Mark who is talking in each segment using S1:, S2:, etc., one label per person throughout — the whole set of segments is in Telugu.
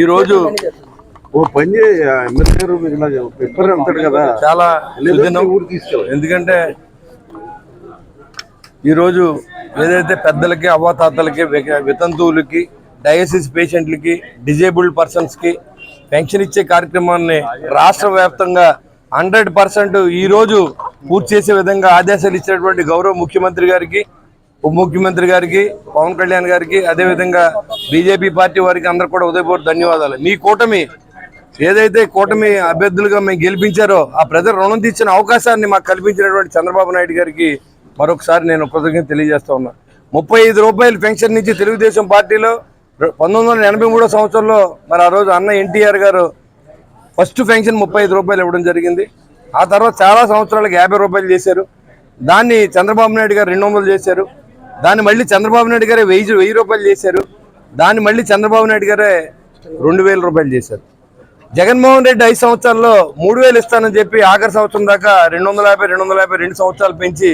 S1: ఈరోజు
S2: ఓ పని ఎమ్మెల్యే గారు ఇలా వెళ్తాడు కదా.
S1: చాలా ఎందుకంటే ఈరోజు ఏదైతే పెద్దలకి అవ్వాతాతలకి వితంతువులకి డయాసిస్ పేషెంట్లకి డిజేబుల్డ్ పర్సన్స్కి పెన్షన్ ఇచ్చే కార్యక్రమాన్ని రాష్ట్ర వ్యాప్తంగా హండ్రెడ్ పర్సెంట్ ఈరోజు పూర్తి చేసే విధంగా ఆదేశాలు ఇచ్చినటువంటి గౌరవ ముఖ్యమంత్రి గారికి ఉప ముఖ్యమంత్రి గారికి పవన్ కళ్యాణ్ గారికి అదేవిధంగా బీజేపీ పార్టీ వారికి అందరు కూడా ఉదయపూర్ ధన్యవాదాలు. మీ కూటమి ఏదైతే కూటమి అభ్యర్థులుగా మేము గెలిపించారో ఆ ప్రజలు రుణం తీర్చిన అవకాశాన్ని మాకు కల్పించినటువంటి చంద్రబాబు నాయుడు గారికి మరొకసారి నేను కృతజ్ఞత తెలియజేస్తా ఉన్నా. ముప్పై ఐదు రూపాయల పెన్షన్ నుంచి తెలుగుదేశం పార్టీలో పంతొమ్మిది వందల ఎనభై సంవత్సరంలో మరి ఆ రోజు అన్న ఎన్టీఆర్ గారు ఫస్ట్ పెన్షన్ ముప్పై ఐదు రూపాయలు ఇవ్వడం జరిగింది. ఆ తర్వాత చాలా సంవత్సరాలకు యాభై రూపాయలు చేశారు. దాన్ని చంద్రబాబు నాయుడు గారు రెండు వందలు చేశారు. దాన్ని మళ్ళీ చంద్రబాబు నాయుడు గారే వెయ్యి వెయ్యి రూపాయలు చేశారు. దాన్ని మళ్ళీ చంద్రబాబు నాయుడు గారే రెండు వేల రూపాయలు చేశారు. జగన్మోహన్ రెడ్డి ఐదు సంవత్సరాల్లో మూడు వేలు ఇస్తానని చెప్పి ఆఖరి సంవత్సరం దాకా రెండు వందల యాభై రెండు వందల యాభై రెండు సంవత్సరాలు పెంచి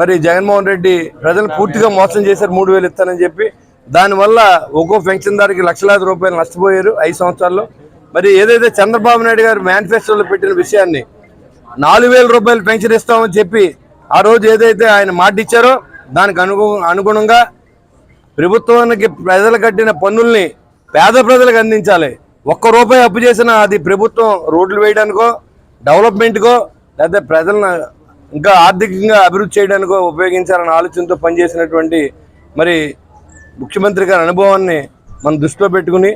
S1: మరి జగన్మోహన్ రెడ్డి ప్రజలు పూర్తిగా మోసం చేశారు మూడు వేలు ఇస్తానని చెప్పి. దానివల్ల ఒక్కో పెన్షన్దారికి లక్షలాది రూపాయలు నష్టపోయారు ఐదు సంవత్సరాల్లో. మరి ఏదైతే చంద్రబాబు నాయుడు గారు మేనిఫెస్టోలో పెట్టిన విషయాన్ని నాలుగు వేల రూపాయలు పెన్షన్ ఇస్తామని చెప్పి ఆ రోజు ఏదైతే ఆయన మాట ఇచ్చారో దానికి అనుగు అనుగుణంగా ప్రభుత్వానికి ప్రజలు కట్టిన పన్నుల్ని పేద ప్రజలకు అందించాలి. ఒక్క రూపాయి అప్పు చేసినా అది ప్రభుత్వం రోడ్లు వేయడానికో డెవలప్మెంట్కో లేదా ప్రజలను ఇంకా ఆర్థికంగా అభివృద్ధి చేయడానికో ఉపయోగించాలన్న ఆలోచనతో పనిచేసినటువంటి మరి ముఖ్యమంత్రి గారి అనుభవాన్ని మనం దృష్టిలో పెట్టుకుని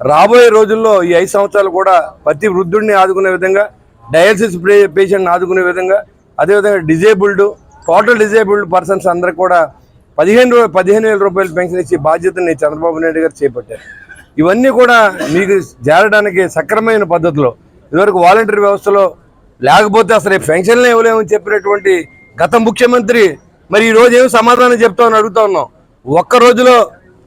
S1: రాబోయే రోజుల్లో ఈ ఐదు సంవత్సరాలు కూడా ప్రతి వృద్ధుడిని ఆదుకునే విధంగా డయాలసిస్ పేషెంట్ని ఆదుకునే విధంగా అదేవిధంగా డిజేబుల్డ్ టోటల్ డిజేబుల్డ్ పర్సన్స్ అందరికి కూడా పదిహేను రూ- పదిహేను వేల రూపాయలు పెన్షన్ ఇచ్చే బాధ్యతని చంద్రబాబు నాయుడు గారు చేపట్టారు. ఇవన్నీ కూడా మీకు చేరడానికి సక్రమైన పద్ధతిలో ఇదివరకు వాలంటీర్ వ్యవస్థలో లేకపోతే అసలు ఈ పెన్షన్లే ఇవ్వలేమని చెప్పినటువంటి గత ముఖ్యమంత్రి మరి ఈ రోజు ఏమి సమాధానం చెప్తామని అడుగుతా ఉన్నాం. ఒక్క రోజులో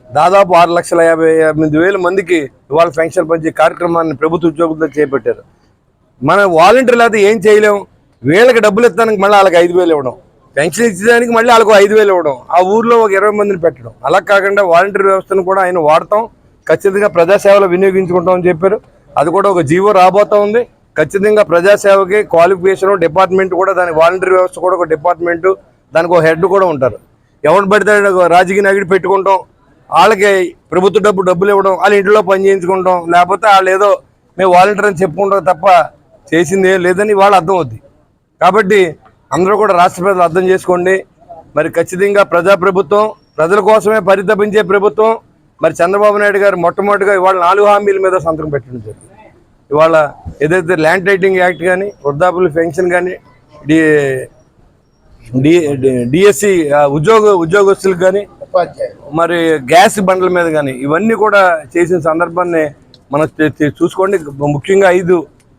S1: దాదాపు ఆరు లక్షల యాభై ఎనిమిది వేల మందికి ఇవాళ పెన్షన్ పంచే కార్యక్రమాన్ని ప్రభుత్వ ఉద్యోగులతో చేపట్టారు. మన వాలంటీర్లు అయితే ఏం చేయలేం. వీళ్ళకి డబ్బులు ఇస్తానికి మళ్ళీ వాళ్ళకి ఐదు వేలు ఇవ్వడం. పెన్షన్ ఇచ్చేదానికి మళ్ళీ వాళ్ళకు ఐదు వేలు ఇవ్వడం. ఆ ఊర్లో ఒక ఇరవై మందిని పెట్టడం. అలా కాకుండా వాలంటీర్ వ్యవస్థను కూడా ఆయన వాడతాం. ఖచ్చితంగా ప్రజాసేవలో వినియోగించుకుంటాం అని చెప్పారు. అది కూడా ఒక జీవో రాబోతా ఉంది. ఖచ్చితంగా ప్రజాసేవకి క్వాలిఫికేషన్ డిపార్ట్మెంట్ కూడా దాని వాలంటీర్ వ్యవస్థ కూడా ఒక డిపార్ట్మెంట్ దానికి ఒక హెడ్ కూడా ఉంటారు. ఎవరు పడితే రాజకీయ నగిడి పెట్టుకుంటాం. వాళ్ళకి ప్రభుత్వ డబ్బు డబ్బులు ఇవ్వడం వాళ్ళ ఇంట్లో పని చేయించుకుంటాం. లేకపోతే వాళ్ళు ఏదో మేము వాలంటీర్ అని చెప్పుకుంటాం తప్ప చేసింది ఏం లేదని వాళ్ళు అర్థం అవుద్ది. కాబట్టి అందరూ కూడా రాష్ట్ర ప్రజలు అర్థం చేసుకోండి. మరి ఖచ్చితంగా ప్రజాప్రభుత్వం ప్రజల కోసమే పరితపించే ప్రభుత్వం మరి చంద్రబాబు నాయుడు గారు మొట్టమొదటిగా ఇవాళ నాలుగు హామీల మీద సంతకం పెట్టడం జరిగింది. ఇవాళ ఏదైతే ల్యాండ్ టైటింగ్ యాక్ట్ కానీ వృద్ధాపుల పెన్షన్ కానీ డి డిఎస్సి ఉద్యోగ ఉద్యోగస్తులకు కానీ మరి గ్యాస్ బండ్ల మీద కానీ ఇవన్నీ కూడా చేసిన సందర్భాన్ని మనం చూసుకోండి. ముఖ్యంగా ఐదు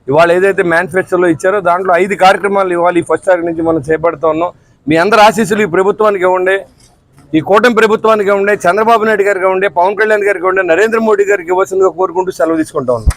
S1: ఇవాళ ఏదైతే మేనిఫెస్టోలో ఇచ్చారో దాంట్లో ఐదు కార్యక్రమాలు ఇవాళ ఈ ఫస్ట్ తారీఖు నుంచి మనం చేపడుతూ ఉన్నాం. మీ అందరి ఆశీస్సులు ఈ ప్రభుత్వానికి ఇవ్వండి. ఈ కూటమి ప్రభుత్వానికి ఇవ్వండి. చంద్రబాబు నాయుడు గారికి ఇవ్వండి. పవన్ కళ్యాణ్ గారికి ఇవ్వండి. నరేంద్ర మోడీ గారికి ఇవ్వాల్సిందిగా కోరుకుంటూ సెలవు తీసుకుంటా ఉన్నాం.